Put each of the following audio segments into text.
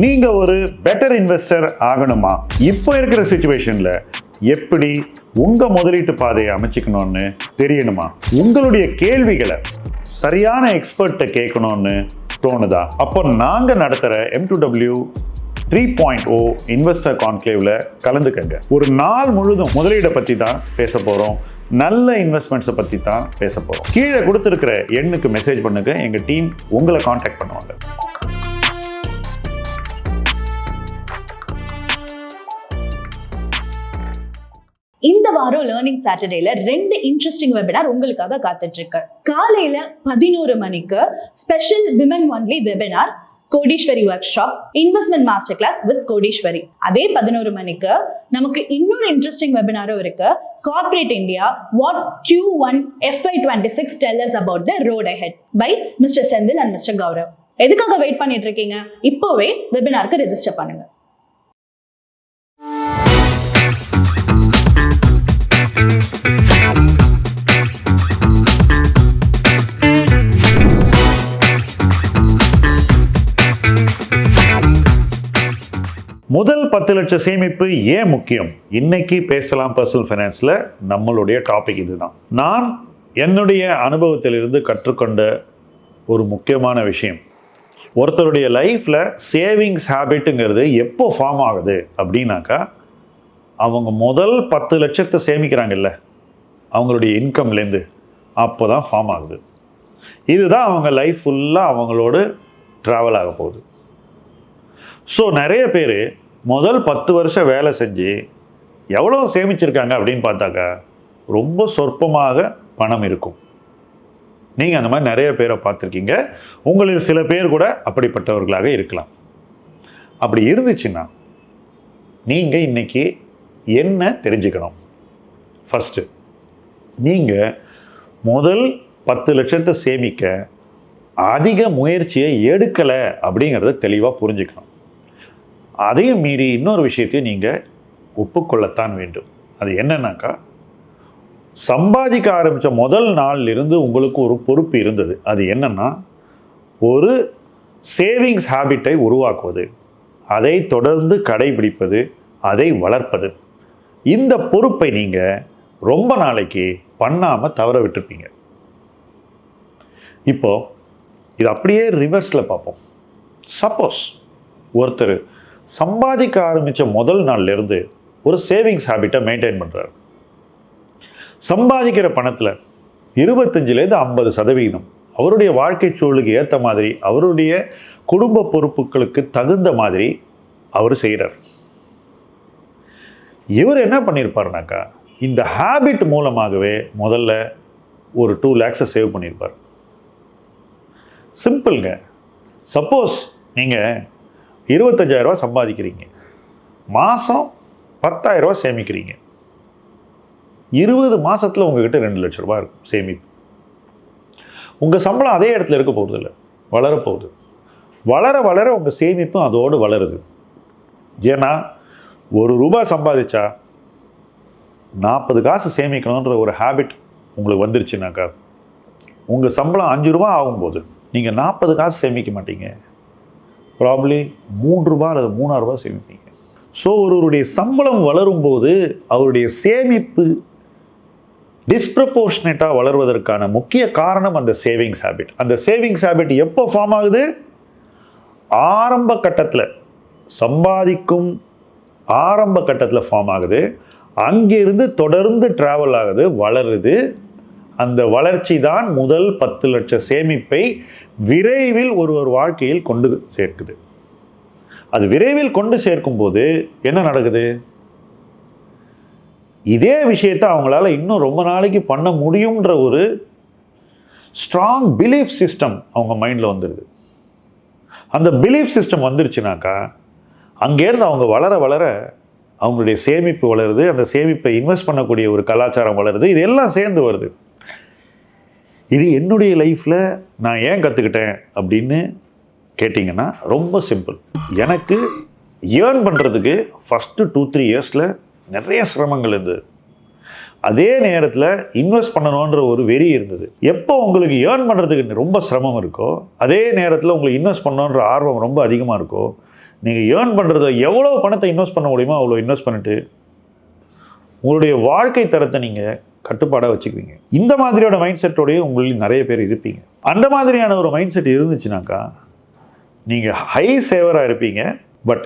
நீங்க ஒரு better investor ஆகணுமா? இப்போ இருக்கிற சுச்சுவேஷன்ல எப்படி உங்க முதலீட்டு பாதையை அமைச்சுக்கணும்னு தெரியணுமா? உங்களுடைய கேள்விகளை சரியான எக்ஸ்பர்ட்ட கேட்கணும்னு தோணுதா? அப்போ நாங்க நடத்துகிற M two W three point O investor கான்க்ளேவ்ல கலந்துக்கங்க. ஒரு நாள் முழுதும் முதலீடை பத்தி தான் பேச போறோம். நல்ல இன்வெஸ்ட்மெண்ட்ஸை பத்தி தான் பேச போறோம். கீழே கொடுத்துருக்கிற எண்ணுக்கு மெசேஜ் பண்ணுங்க. எங்க டீம் உங்களை காண்டாக்ட் பண்ண வாரம் லேர்னிங் சாட்டர்டேல ரெண்டு இன்ட்ரெஸ்டிங் வெபினார் உங்களுக்காக காத்துட்டு இருக்கு காலையில பதினோரு மணிக்கு special women only webinar Kodeeswari work investment master class with Kodeeswari. அதே பதினோரு மணிக்கு நமக்கு இன்னொரு இன்ட்ரெஸ்டிங் வெபினாரும் இருக்கு. Corporate India what Q one FY twenty six tells about the road ahead by mister Senthil and mister Gaurav எதுக்காக wait பண்ணிட்டு இருக்கீங்க? இப்போவே வெபினாருக்கு ரெஜிஸ்டர் பண்ணுங்க. முதல் பத்து லட்சம் சேமிப்பு ஏன் முக்கியம்? இன்னைக்கு பேசலாம் பர்சனல் ஃபைனான்ஸில் நம்மளுடைய டாபிக் இதுதான். நான் என்னுடைய அனுபவத்திலிருந்து கற்றுக்கொண்ட ஒரு முக்கியமான விஷயம். ஒருத்தருடைய லைஃப்பில் சேவிங்ஸ் ஹேபிட்டுங்கிறது எப்போ ஃபார்ம் ஆகுது அப்படின்னாக்கா அவங்க முதல் பத்து லட்சத்தை சேமிக்கிறாங்கல்ல. அவங்களுடைய இன்கம்லேருந்து அப்போ தான் ஃபார்ம் ஆகுது. இதுதான் அவங்க லைஃப் ஃபுல்லாக அவங்களோட ட்ராவல் ஆக போகுது. ஸோ நிறைய பேர் முதல் பத்து வருஷம் வேலை செஞ்சு எவ்வளோ சேமிச்சிருக்காங்க அப்படின்னு பார்த்தாக்கா ரொம்ப சொற்பமாக பணம் இருக்கும். நீங்கள் அந்த மாதிரி நிறைய பேரை பார்த்துருக்கீங்க. உங்களில் சில பேர் கூட அப்படிப்பட்டவர்களாக இருக்கலாம். அப்படி இருந்துச்சுன்னா நீங்கள் இன்னைக்கு என்ன தெரிஞ்சுக்கணும்? ஃபஸ்ட்டு நீங்கள் முதல் பத்து லட்சத்தை சேமிக்க அதிக முயற்சியை எடுக்கலை அப்படிங்கிறத தெளிவாக புரிஞ்சுக்கணும். அதையும் மீறி இன்னொரு விஷயத்தையும் நீங்கள் ஒப்புக்கொள்ளத்தான் வேண்டும். அது என்னன்னாக்கா சம்பாதிக்க ஆரம்பித்த முதல் நாளிலிருந்து உங்களுக்கு ஒரு பொறுப்பு இருந்தது. அது என்னென்னா ஒரு சேவிங்ஸ் ஹேபிட்டை உருவாக்குவது அதை தொடர்ந்து கடைபிடிப்பது அதை வளர்ப்பது. இந்த பொறுப்பை நீங்கள் ரொம்ப நாளைக்கு பண்ணாமல் தவற விட்டுருப்பீங்க. இப்போது இது அப்படியே ரிவர்ஸில் பார்ப்போம். சப்போஸ் ஒருத்தர் சம்பாதிக்க ஆரம்பித்த முதல் நாள்ல இருந்து ஒரு சேவிங்ஸ் ஹேபிட்டை மெயின்டைன் பண்ணுறாரு சம்பாதிக்கிற பணத்தில் இருபத்தஞ்சிலேருந்து ஐம்பது சதவீதம் அவருடைய வாழ்க்கை சூழலுக்கு ஏற்ற மாதிரி அவருடைய குடும்ப பொறுப்புகளுக்கு தகுந்த மாதிரி அவர் செய்கிறார் இவர் என்ன பண்ணியிருப்பாருனாக்கா இந்த ஹேபிட் மூலமாகவே முதல்ல ஒரு டூ லேக்ஸை சேவ் பண்ணியிருப்பார் சிம்பிள்ங்க சப்போஸ் நீங்கள் இருபத்தஞ்சாயிரரூவா சம்பாதிக்கிறீங்க. மாதம் பத்தாயிரரூவா சேமிக்கிறீங்க. இருபது மாதத்தில் உங்ககிட்ட ரெண்டு லட்ச ரூபா இருக்கும் சேமிப்பு. உங்கள் சம்பளம் அதே இடத்துல இருக்க போகிறது இல்லை வளரப்போகுது வளர வளர உங்கள் சேமிப்பும் அதோடு வளருது. ஏன்னா ஒரு ரூபாய் சம்பாதிச்சா நாற்பது காசு சேமிக்கணுன்ற ஒரு ஹேபிட் உங்களுக்கு வந்துருச்சுனாக்கா உங்கள் சம்பளம் அஞ்சு ரூபா ஆகும்போது நீங்கள் நாற்பது காசு சேமிக்க மாட்டீங்க. ப்ராப்ளி மூன்று ரூபா அல்லது மூணாயிரம் ரூபாய் சேமிப்பீங்க. ஸோ ஒருவருடைய சம்பளம் வளரும்போது அவருடைய சேமிப்பு டிஸ்ப்ரப்போர்ஷனேட்டாக வளர்வதற்கான முக்கிய காரணம் அந்த சேவிங்ஸ் ஹேபிட் அந்த சேவிங்ஸ் ஹேபிட் எப்போ ஃபார்ம் ஆகுது? ஆரம்ப கட்டத்தில். சம்பாதிக்கும் ஆரம்ப கட்டத்தில் ஃபார்ம் ஆகுது. அங்கேருந்து தொடர்ந்து ட்ராவல் ஆகுது வளருது. அந்த வளர்ச்சி தான் முதல் பத்து லட்சம் சேமிப்பை விரைவில் ஒருவர் வாழ்க்கையில் கொண்டு சேர்க்குது. அது விரைவில் கொண்டு சேர்க்கும்போது என்ன நடக்குது? இதே விஷயத்தை அவங்களால இன்னும் ரொம்ப நாளைக்கு பண்ண முடியுன்ற ஒரு ஸ்ட்ராங் பிலீஃப் சிஸ்டம் அவங்க மைண்டில் வந்துடுது அந்த பிலீஃப் சிஸ்டம் வந்துருச்சுனாக்கா அங்கேருந்து அவங்க வளர வளர அவங்களுடைய சேமிப்பு வளருது அந்த சேமிப்பை இன்வெஸ்ட் பண்ணக்கூடிய ஒரு கலாச்சாரம் வளருது இது எல்லாம் சேர்ந்து வருது. இது என்னுடைய லைஃப்பில் நான் ஏன் கற்றுக்கிட்டேன் அப்படின்னு கேட்டிங்கன்னா ரொம்ப சிம்பிள் எனக்கு ஏர்ன் பண்ணுறதுக்கு ஃபஸ்ட்டு டூ த்ரீ இயர்ஸில் நிறைய சிரமங்கள் இருந்தது. அதே நேரத்தில் இன்வெஸ்ட் பண்ணணுன்ற ஒரு வெறி இருந்தது. எப்போ உங்களுக்கு ஏர்ன் பண்ணுறதுக்கு ரொம்ப சிரமம் இருக்கோ அதே நேரத்தில் உங்களுக்கு இன்வெஸ்ட் பண்ணணுன்ற ஆர்வம் ரொம்ப அதிகமாக இருக்கோ நீங்கள் ஏர்ன் பண்ணுறத எவ்வளோ பணத்தை இன்வெஸ்ட் பண்ண முடியுமோ அவ்வளோ இன்வெஸ்ட் பண்ணிட்டு உங்களுடைய வாழ்க்கை தரத்தை நீங்கள் கட்டுப்பாடாக வச்சுக்குவீங்க. இந்த மாதிரியோட மைண்ட் செட்டோடய உங்களில் நிறைய பேர் இருப்பீங்க. அந்த மாதிரியான ஒரு மைண்ட் செட் இருந்துச்சுனாக்கா நீங்கள் ஹை சேவராக இருப்பீங்க. பட்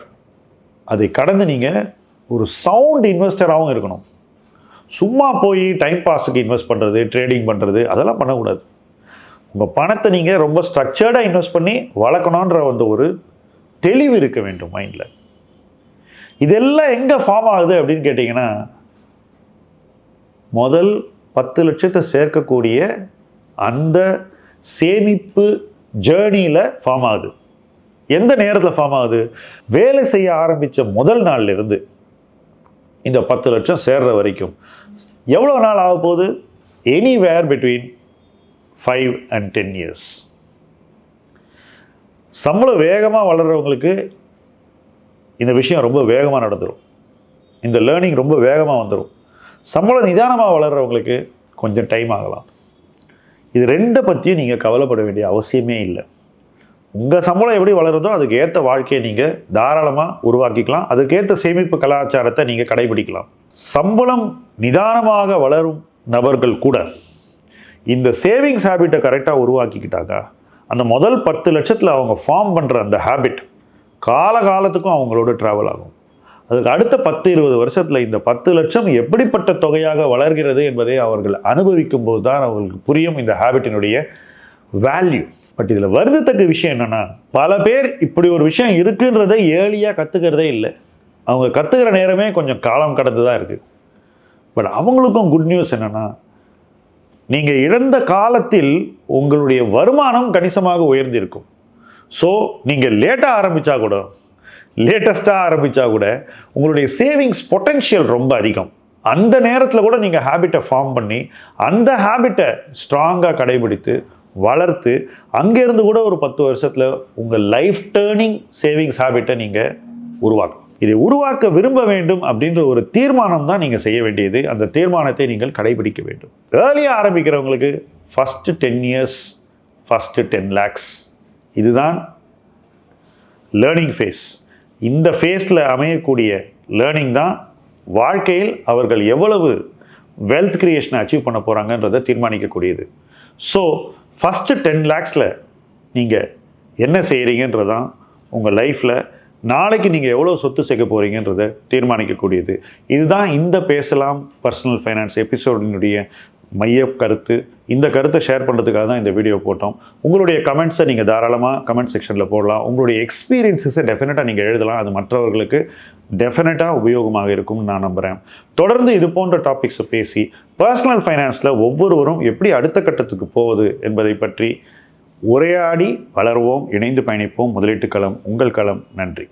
அதை கடந்து நீங்கள் ஒரு சவுண்ட் இன்வெஸ்டராகவும் இருக்கணும். சும்மா போய் டைம் பாஸுக்கு இன்வெஸ்ட் பண்ணுறது ட்ரேடிங் பண்ணுறது அதெல்லாம் பண்ணக்கூடாது. உங்கள் பணத்தை நீங்கள் ரொம்ப ஸ்ட்ரக்சர்டாக இன்வெஸ்ட் பண்ணி வளர்க்கணுன்ற அந்த ஒரு தெளிவு இருக்க வேண்டும் மைண்டில் இதெல்லாம் எங்கே ஃபார்ம் ஆகுது அப்படின்னு கேட்டிங்கன்னா முதல் பத்து லட்சத்தை சேர்க்கக்கூடிய அந்த சேமிப்பு ஜேர்னியில் ஃபார்ம் ஆகுது. எந்த நேரத்தில் ஃபார்ம் ஆகுது? வேலை செய்ய ஆரம்பித்த முதல் நாள்லேருந்து இந்த பத்து லட்சம் சேர்ற வரைக்கும். எவ்வளோ நாள் ஆக போகுது? Anywhere between five and ten years சம்பளம் வேகமாக வளர்கிறவங்களுக்கு இந்த விஷயம் ரொம்ப வேகமாக நடந்துடும் இந்த லேர்னிங் ரொம்ப வேகமாக வந்துடும் சம்பளம் நிதானமாக வளர்கிறவங்களுக்கு கொஞ்சம் டைம் ஆகலாம். இது ரெண்டை பற்றியும் நீங்கள் கவலைப்பட வேண்டிய அவசியமே இல்லை. உங்கள் சம்பளம் எப்படி வளருதோ அதுக்கு ஏற்ற வாழ்க்கையை நீங்கள் தாராளமாக உருவாக்கிக்கலாம். அதுக்கேற்ற சேமிப்பு கலாச்சாரத்தை நீங்கள் கடைபிடிக்கலாம். சம்பளம் நிதானமாக வளரும் நபர்கள் கூட இந்த சேவிங்ஸ் ஹேபிட்டை கரெக்டாக உருவாக்கிக்கிட்டாக்கா அந்த முதல் பத்து லட்சத்தில் அவங்க ஃபார்ம் பண்ணுற அந்த ஹேபிட் காலகாலத்துக்கும் அவங்களோட ட்ராவல் ஆகும். அதுக்கு அடுத்த பத்து இருபது வருஷத்தில் இந்த பத்து லட்சம் எப்படிப்பட்ட தொகையாக வளர்கிறது என்பதை அவர்கள் அனுபவிக்கும் போது தான் அவர்களுக்கு புரியும் இந்த ஹேபிட்டினுடைய வேல்யூ பட் இதில் வருந்தத்தக்க விஷயம் என்னென்னா பல பேர் இப்படி ஒரு விஷயம் இருக்குன்றதை ஏர்லியாக கற்றுக்கிறதே இல்லை. அவங்க கற்றுக்கிற நேரமே கொஞ்சம் காலம் கடந்து தான் இருக்குது பட் அவங்களுக்கும் குட் நியூஸ் என்னென்னா நீங்கள் இழந்த காலத்தில் உங்களுடைய வருமானம் கணிசமாக உயர்ந்திருக்கும். ஸோ நீங்கள் லேட்டாக ஆரம்பித்தா கூட லேட்டஸ்ட்டாக ஆரம்பித்தா கூட உங்களுடைய சேவிங்ஸ் பொட்டென்ஷியல் ரொம்ப அதிகம். அந்த நேரத்தில் கூட நீங்கள் ஹேபிட்டை ஃபார்ம் பண்ணி அந்த ஹேபிட்டை ஸ்ட்ராங்காக கடைபிடித்து வளர்த்து அங்கேருந்து கூட ஒரு பத்து வருஷத்தில் உங்கள் லைஃப் டேர்னிங் சேவிங்ஸ் ஹேபிட்டை நீங்கள் உருவாக்கணும். இதை உருவாக்க விரும்ப வேண்டும் அப்படின்ற ஒரு தீர்மானம் தான் நீங்கள் செய்ய வேண்டியது. அந்த தீர்மானத்தை நீங்கள் கடைபிடிக்க வேண்டும். ஏர்லியாக ஆரம்பிக்கிறவங்களுக்கு first ten years first ten lakhs இதுதான் லேர்னிங் ஃபேஸ் இந்த ஃபேஸில் அமையக்கூடிய லேர்னிங் தான் வாழ்க்கையில் அவர்கள் எவ்வளவு வெல்த் கிரியேஷனை அச்சீவ் பண்ண போகிறாங்கன்றதை தீர்மானிக்கக்கூடியது. ஸோ ஃபஸ்ட்டு டென் லேக்ஸில் நீங்கள் என்ன செய்கிறீங்கன்றது தான் உங்கள் லைஃப்பில் நாளைக்கு நீங்கள் எவ்வளோ சொத்து சேர்க்க போகிறீங்கன்றதை தீர்மானிக்கக்கூடியது. இதுதான் இந்த பேசலாம் பர்சனல் ஃபைனான்ஸ் எபிசோடினுடைய மைய கருத்து இந்த கருத்தை ஷேர் பண்ணுறதுக்காக தான் இந்த வீடியோ போட்டோம். உங்களுடைய கமெண்ட்ஸை நீங்கள் தாராளமாக கமெண்ட் செக்ஷனில் போடலாம். உங்களுடைய எக்ஸ்பீரியன்ஸஸை டெஃபினட்டாக நீங்கள் எழுதலாம். அது மற்றவர்களுக்கு டெஃபினட்டாக உபயோகமாக இருக்கும்னு நான் நம்புகிறேன் தொடர்ந்து இது போன்ற டாபிக்ஸை பேசி பர்சனல் ஃபைனான்ஸில் ஒவ்வொருவரும் எப்படி அடுத்த கட்டத்துக்கு போவது என்பதை பற்றி உரையாடி வளர்வோம் இணைந்து பயணிப்போம். முதலீட்டு களம் உங்கள் களம். நன்றி.